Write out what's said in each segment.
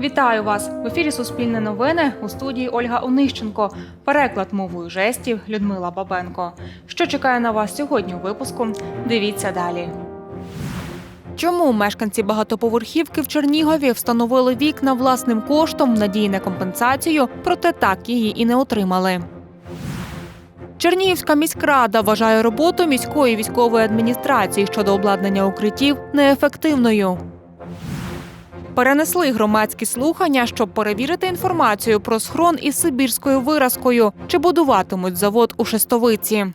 Вітаю вас в ефірі Суспільне новини у студії Ольга Онищенко. Переклад мовою жестів Людмила Бабенко. Що чекає на вас сьогодні у випуску? Дивіться далі. Чому мешканці багатоповерхівки в Чернігові встановили вікна власним коштом в надії на компенсацію, проте так її і не отримали? Чернігівська міськрада вважає роботу міської військової адміністрації щодо обладнання укриттів неефективною. Перенесли громадські слухання, щоб перевірити інформацію про схрон із сибірською виразкою, чи будуватимуть завод у Шестовиці.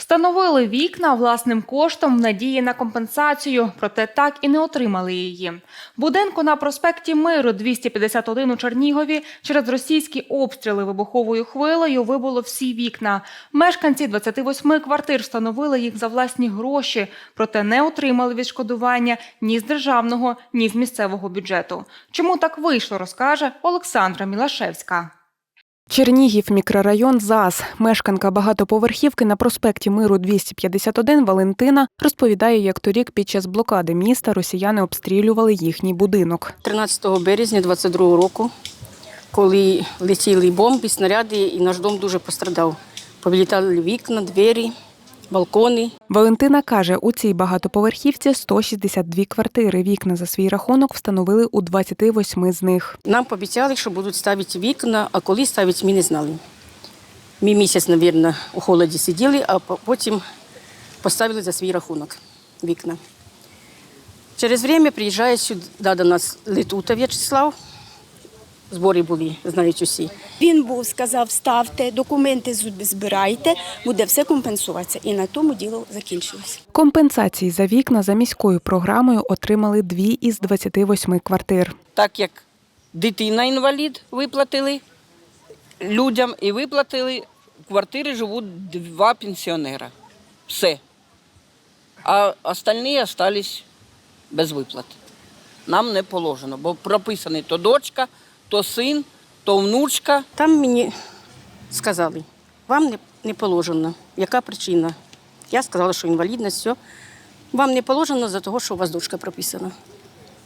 Встановили вікна власним коштом в надії на компенсацію, проте так і не отримали її. Будинку на проспекті Миру 251 у Чернігові через російські обстріли вибуховою хвилею вибуло всі вікна. Мешканці 28 квартир встановили їх за власні гроші, проте не отримали відшкодування ні з державного, ні з місцевого бюджету. Чому так вийшло, розкаже Олександра Мілашевська. Чернігів, мікрорайон ЗАЗ. Мешканка багатоповерхівки на проспекті Миру 251 Валентина розповідає, як торік під час блокади міста росіяни обстрілювали їхній будинок. 13 березня 22 року, коли летіли бомби, снаряди, і наш дом дуже пострадав. Повилітали вікна, двері, балкони. Валентина каже, у цій багатоповерхівці 162 квартири. Вікна за свій рахунок встановили у 28 з них. Нам пообіцяли, що будуть ставити вікна, а коли ставити, ми не знали. Ми місяць, мабуть, у холоді сиділи, а потім поставили за свій рахунок вікна. Через время приїжджає сюди до нас Летута В'ячеслав. Збори були, знають усі. Він був, сказав, ставте, документи збирайте, буде все компенсуватися. І на тому діло закінчилось. Компенсації за вікна за міською програмою отримали дві із 28 квартир. так як дитина інвалід виплатили людям і виплатили, в квартирі живуть два пенсіонера. Все. А остальні залишились без виплат. Нам не положено, бо прописані то дочка, то син, то внучка. Там мені сказали, вам не, положено. Яка причина? Я сказала, що інвалідність, все. Вам не положено за того, що у вас дочка прописана.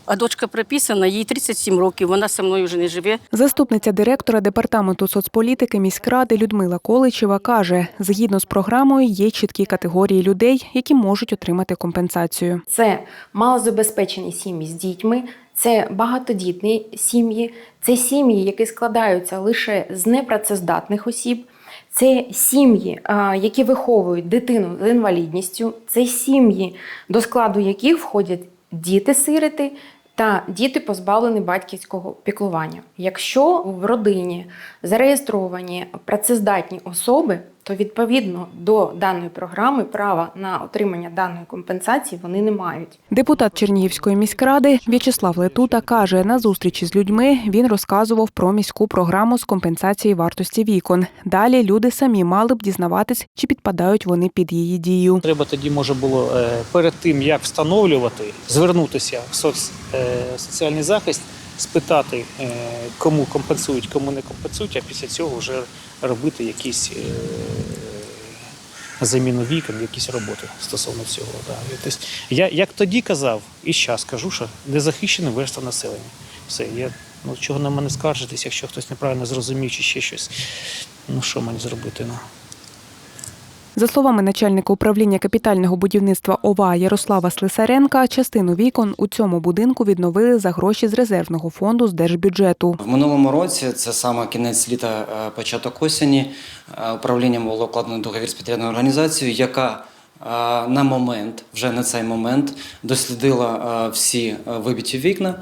А дочка прописана, їй 37 років, вона зі мною вже не живе. Заступниця директора департаменту соцполітики міськради Людмила Количева каже: згідно з програмою є чіткі категорії людей, які можуть отримати компенсацію. Це малозабезпечені сім'ї з дітьми, це багатодітні сім'ї, це сім'ї, які складаються лише з непрацездатних осіб. Це сім'ї, які виховують дитину з інвалідністю, це сім'ї, до складу яких входять діти-сироти та діти позбавлені батьківського піклування. Якщо в родині зареєстровані працездатні особи, то відповідно до даної програми права на отримання даної компенсації вони не мають. Депутат Чернігівської міськради В'ячеслав Летута каже, на зустрічі з людьми він розказував про міську програму з компенсації вартості вікон. Далі люди самі мали б дізнаватись, чи підпадають вони під її дію. Треба тоді може було е, перед тим, як встановлювати, звернутися в соц, е, соціальний захист, спитати, е, кому компенсують, кому не компенсують, а після цього вже робити якісь е, заміну вікон, якісь роботи стосовно цього. Тобто, я як тоді казав, і зараз кажу, що незахищене верства населення. Все, я ну чого на мене скаржитись, якщо хтось неправильно зрозумів чи ще щось. Ну що мені зробити? Ну. За словами начальника управління капітального будівництва ОВА Ярослава Слесаренка, частину вікон у цьому будинку відновили за гроші з резервного фонду з держбюджету. В минулому році, це саме кінець літа, е, початок осені, е, управлінням було укладено договір з підрядною організацією, яка е, на момент, вже на цей момент, дослідила всі вибиті вікна,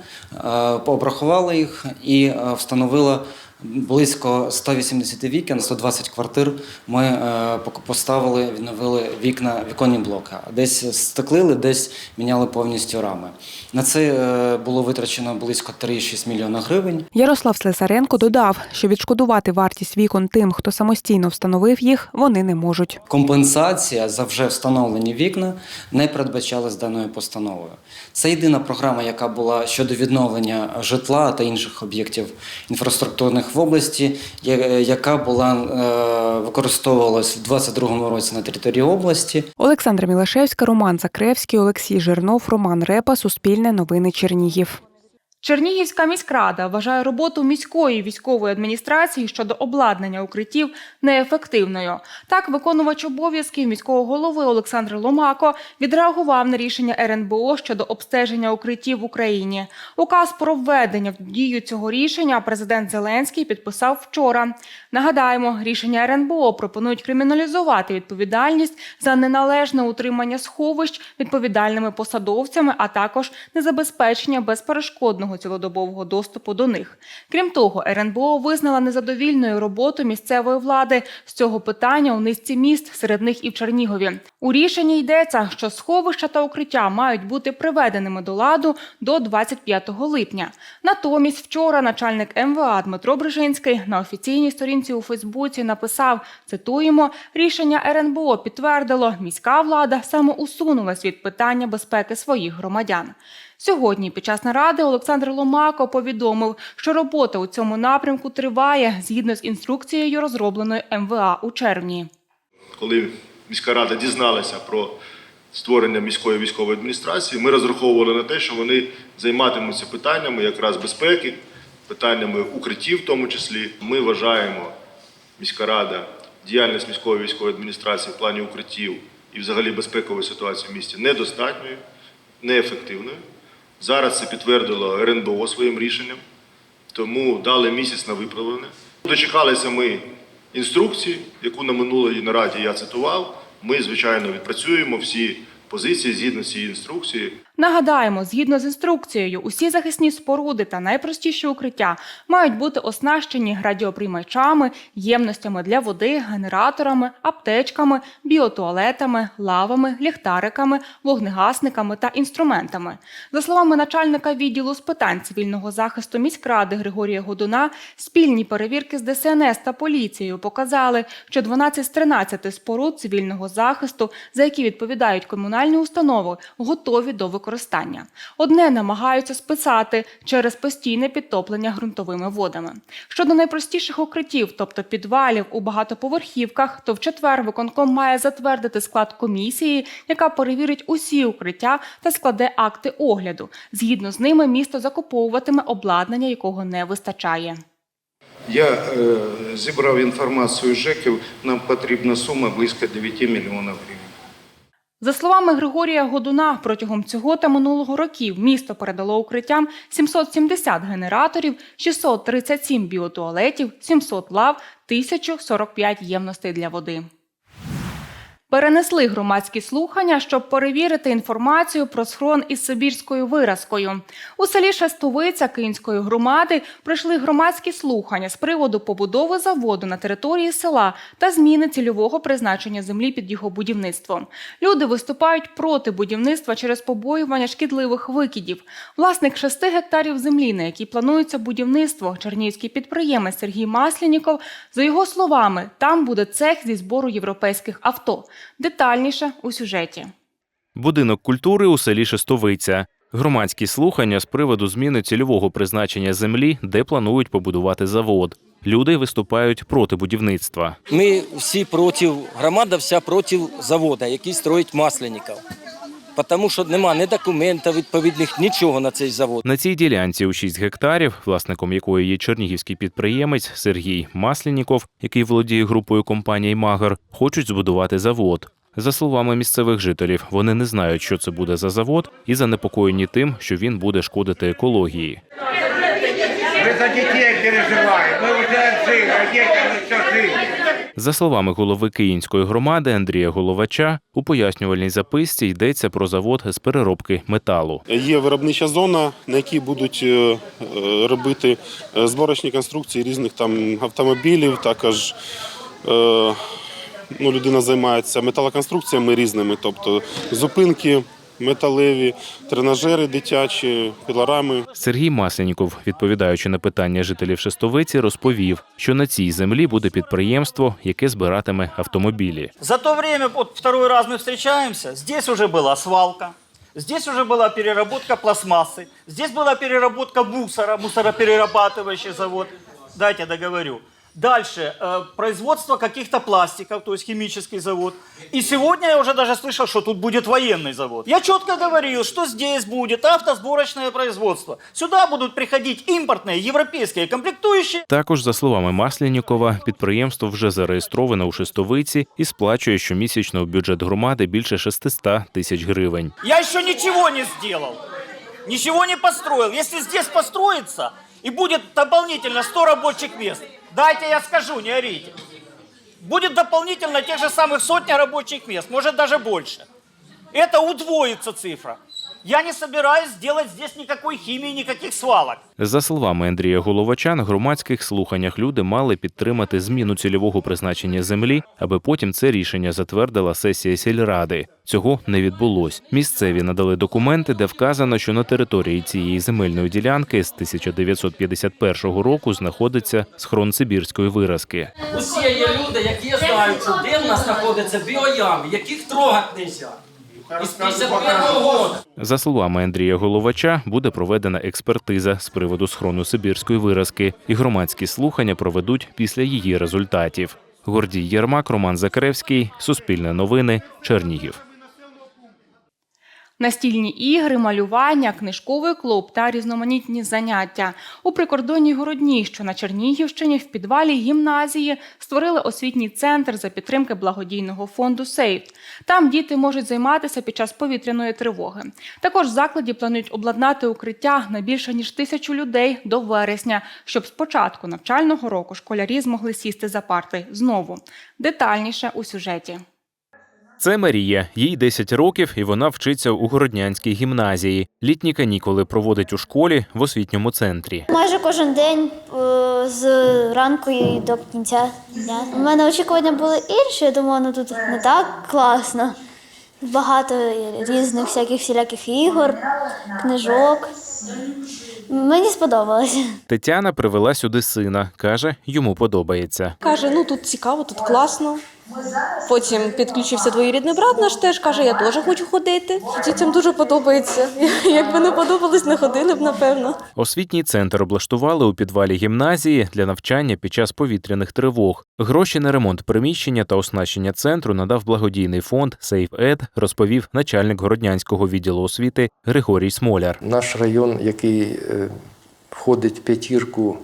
обрахувала їх і встановила близько 180 вікон, 120 квартир. Ми е, поставили, відновили вікна, віконні блоки. Десь стеклили, десь міняли повністю рами. На це е, було витрачено близько 3,6 мільйона гривень. Ярослав Слесаренко додав, що відшкодувати вартість вікон тим, хто самостійно встановив їх, вони не можуть. Компенсація за вже встановлені вікна не передбачалась даною постановою. Це єдина програма, яка була щодо відновлення житла та інших об'єктів інфраструктурних в області, яка була використовувалась в 22-му році на території області. Олександра Мілашевська, Роман Закревський, Олексій Жирнов, Роман Репа, Суспільне новини Чернігів. Чернігівська міськрада вважає роботу міської військової адміністрації щодо обладнання укриттів неефективною. Так, виконувач обов'язків міського голови Олександр Ломако відреагував на рішення РНБО щодо обстеження укриттів в Україні. Указ про введення в дію цього рішення президент Зеленський підписав вчора. Нагадаємо, рішення РНБО пропонують криміналізувати відповідальність за неналежне утримання сховищ відповідальними посадовцями, а також незабезпечення безперешкодного цілодобового доступу до них. Крім того, РНБО визнала незадовільною роботу місцевої влади з цього питання у низці міст, серед них і в Чернігові. У рішенні йдеться, що сховища та укриття мають бути приведеними до ладу до 25 липня. Натомість вчора начальник МВА Дмитро Брижинський на офіційній сторінці у Фейсбуці написав: цитуємо, рішення РНБО підтвердило, міська влада самоусунулась від питання безпеки своїх громадян. Сьогодні, під час наради, Олександр Ломако повідомив, що робота у цьому напрямку триває згідно з інструкцією, розробленою МВА у червні. коли міська рада дізналася про створення міської військової адміністрації, ми розраховували на те, що вони займатимуться питаннями якраз безпеки, питаннями укриттів, в тому числі. Ми вважаємо міська рада діяльність міської військової адміністрації в плані укриттів і взагалі безпекової ситуації в місті недостатньою, неефективною. Зараз це підтвердило РНБО своїм рішенням, тому дали місяць на виправлення. Дочекалися ми інструкції, яку на минулій нараді я цитував. Ми, звичайно, відпрацюємо всі позиції згідно цієї інструкції. Нагадаємо, згідно з інструкцією, усі захисні споруди та найпростіші укриття мають бути оснащені радіоприймачами, ємностями для води, генераторами, аптечками, біотуалетами, лавами, ліхтариками, вогнегасниками та інструментами. За словами начальника відділу з питань цивільного захисту міськради Григорія Годуна, спільні перевірки з ДСНС та поліцією показали, що 12 з 13 споруд цивільного захисту, за які відповідають комунальні установи, готові до використання. Одне намагаються списати через постійне підтоплення ґрунтовими водами. Щодо найпростіших укриттів, тобто підвалів у багатоповерхівках, то в четвер виконком має затвердити склад комісії, яка перевірить усі укриття та складе акти огляду. Згідно з ними, місто закуповуватиме обладнання, якого не вистачає. Я е, зібрав інформацію ЖЕКів, нам потрібна сума близько 9 мільйонів гривень. За словами Григорія Годуна, протягом цього та минулого років місто передало укриттям 770 генераторів, 637 біотуалетів, 700 лав, 1045 ємностей для води. Перенесли громадські слухання, щоб перевірити інформацію про схрон із сибірською виразкою. У селі Шестовиця Київської громади пройшли громадські слухання з приводу побудови заводу на території села та зміни цільового призначення землі під його будівництвом. Люди виступають проти будівництва через побоювання шкідливих викидів. Власник шести гектарів землі, на якій планується будівництво, чернігівський підприємець Сергій Масляніков, за його словами, там буде цех зі збору європейських авто. Детальніше у сюжеті. Будинок культури у селі Шестовиця. Громадські слухання з приводу зміни цільового призначення землі, де планують побудувати завод. Люди виступають проти будівництва. Ми всі проти, громада вся проти заводу, який строїть Масленников. Тому що нема ні документів відповідних, нічого на цей завод. На цій ділянці у 6 гектарів, власником якої є чернігівський підприємець Сергій Маслініков, який володіє групою компаній Магар, хочуть збудувати завод. За словами місцевих жителів, вони не знають, що це буде за завод, і занепокоєні тим, що він буде шкодити екології. Мы за детей переживаем. Мы уже жили, а детям еще жить. За словами голови Київської громади Андрія Головача, у пояснювальній записці йдеться про завод з переробки металу. Є виробнича зона, на якій будуть е, е, робити е, зборочні конструкції різних там автомобілів. Також ну, людина займається металоконструкціями різними, тобто зупинки металеві, тренажери дитячі, пілорами. Сергій Масленіков, відповідаючи на питання жителів Шестовиці, розповів, що на цій землі буде підприємство, яке збиратиме автомобілі. За то время, вот второй раз мы встречаемся, здесь уже была свалка, здесь уже была переработка пластмассы, здесь была переработка мусора, мусороперерабатывающий завод. Дайте договорю. Дальше, э, производство каких-то пластиков, то есть химический завод. И сегодня я уже даже слышал, что тут будет военный завод. Я четко говорил, что здесь будет автосборочное производство. Сюда будут приходить импортные европейские комплектующие. Також, за словами Маслянікова, підприємство вже зареєстроване у Шестовиці і сплачує щомісячно у бюджет громади більше 600 тисяч гривень. Я еще ничего не сделал. Ничего не построил. Если здесь построится и будет дополнительно 100 рабочих мест, дайте я скажу, не орите. Будет дополнительно тех же самых сотня рабочих мест, может даже больше. Это удвоится цифра. Я не собираюсь делать здесь никакой химии, никаких свалок. За словами Андрія Головача, на громадських слуханнях люди мали підтримати зміну цільового призначення землі, аби потім це рішення затвердила сесія сільради. Цього не відбулось. Місцеві надали документи, де вказано, що на території цієї земельної ділянки з 1951 року знаходиться схрон сибірської виразки. Усі є люди, які знають, що де в нас знаходяться біоями, яких трогати не можна. Із 51. За словами Андрія Головача, буде проведена експертиза з приводу схрону сибірської виразки, і громадські слухання проведуть після її результатів. Гордій Єрмак, Роман Закревський, Суспільне новини, Чернігів. Настільні ігри, малювання, книжковий клуб та різноманітні заняття. У прикордонній городні, що на Чернігівщині, в підвалі гімназії створили освітній центр за підтримки благодійного фонду «Сейф». Там діти можуть займатися під час повітряної тривоги. Також в закладі планують обладнати укриття на більше ніж тисячу людей до вересня, щоб з початку навчального року школярі змогли сісти за парти знову. Детальніше у сюжеті. Це Марія. Їй 10 років, і вона вчиться у Городнянській гімназії. Літні канікули проводить у школі в освітньому центрі. Майже кожен день е, з ранку і до кінця дня. У мене очікування були інші, я думала, ну тут не так класно. Багато різних всяких всіляких ігор, книжок. Мені сподобалося. Тетяна привела сюди сина. каже, йому подобається. Каже, ну тут цікаво, тут класно. Потім підключився двоюрідний брат наш теж каже, я теж хочу ходити. Дітям дуже подобається. Якби не подобалось, не ходили б, напевно. Освітній центр облаштували у підвалі гімназії для навчання під час повітряних тривог. Гроші на ремонт приміщення та оснащення центру надав благодійний фонд SafeEd, розповів начальник городнянського відділу освіти Григорій Смоляр. Наш район, який е, входить в п'ятірку,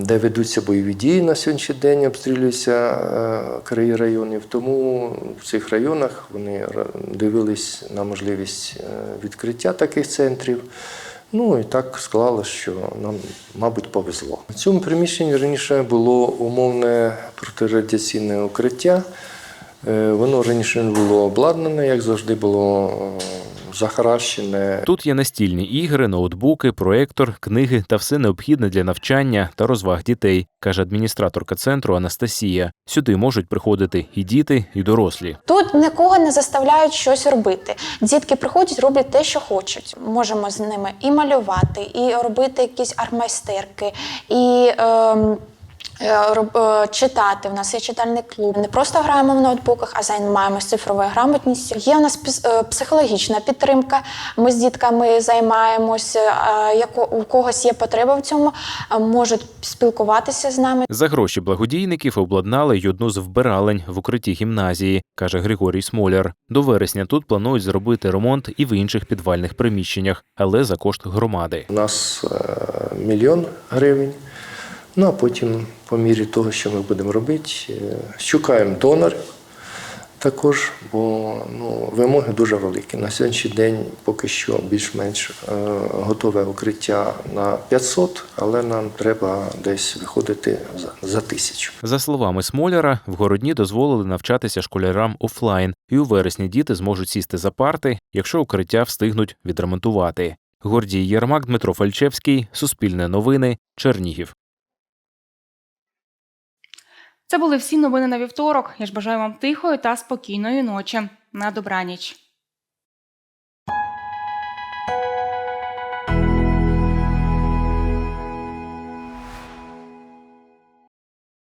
де ведуться бойові дії на сьогоднішній день, обстрілюються е, краї районів. Тому в цих районах вони дивились на можливість е, відкриття таких центрів. Ну і так склалося, що нам, мабуть, повезло. В цьому приміщенні раніше було умовне протирадіаційне укриття. Е, Воно раніше не було обладнане, як завжди було захаращене. Тут є настільні ігри, ноутбуки, проектор, книги та все необхідне для навчання та розваг дітей, каже адміністраторка центру Анастасія. Сюди можуть приходити і діти, і дорослі. Тут нікого не заставляють щось робити. Дітки приходять, роблять те, що хочуть. Можемо з ними і малювати, і робити якісь армайстерки, і. е, Читати, в нас є читальний клуб. Не просто граємо в ноутбуках, а займаємося цифровою грамотністю. Є у нас е, психологічна підтримка. Ми з дітками займаємося. е, Як у когось є потреба в цьому, е, можуть спілкуватися з нами. За гроші благодійників обладнали й одну з вбиралень в укритті гімназії, каже Григорій Смоляр. До вересня тут планують зробити ремонт і в інших підвальних приміщеннях, але за кошт громади. У нас е, мільйон гривень. Ну а потім, по мірі того, що ми будемо робити, е, шукаємо донорів також, бо ну, вимоги дуже великі. На сьогоднішній день поки що більш-менш е, готове укриття на 500, але нам треба десь виходити за, за тисячу. За словами Смоляра, в городні дозволили навчатися школярам офлайн, і у вересні діти зможуть сісти за парти, якщо укриття встигнуть відремонтувати. Гордій Єрмак, Дмитро Фальчевський, Суспільне новини, Чернігів. Це були всі новини на вівторок. Я ж бажаю вам тихої та спокійної ночі. На добраніч.